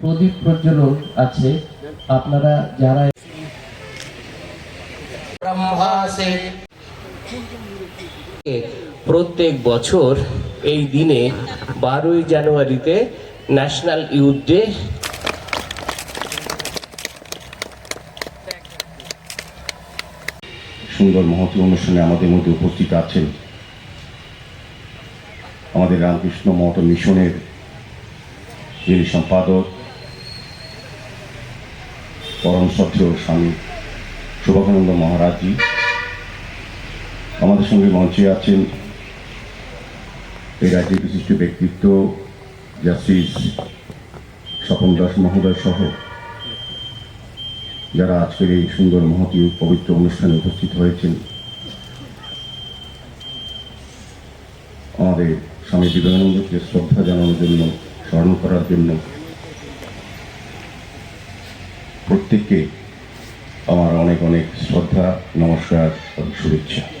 প্রদীপ প্রজ্বলন আছে। আপনারা যারা প্রত্যেক বছর এই দিনে বারোই জানুয়ারিতে ন্যাশনাল ইউথ ডে। সুন্দর মহতি অনুষ্ঠানে আমাদের মধ্যে উপস্থিত আছেন আমাদের রামকৃষ্ণ মঠ মিশনের যিনি সম্পাদক, পরম শ্রদ্ধেয় স্বামী শুভানন্দ মহারাজজি, আমাদের সঙ্গে মঞ্চে আছেন এই রাজ্যের বিশিষ্ট ব্যক্তিত্ব জাস্টিস স্বপন দাস মহোদয় সহ, যারা আজকের এই সুন্দর মহতি পবিত্র অনুষ্ঠানে উপস্থিত হয়েছেন। আমাদের স্বামী বিবেকানন্দকে শ্রদ্ধা জানানোর জন্য স্মরণ করার জন্য প্রত্যেককে আমার অনেক অনেক শ্রদ্ধা নমস্কার এবং শুভেচ্ছা।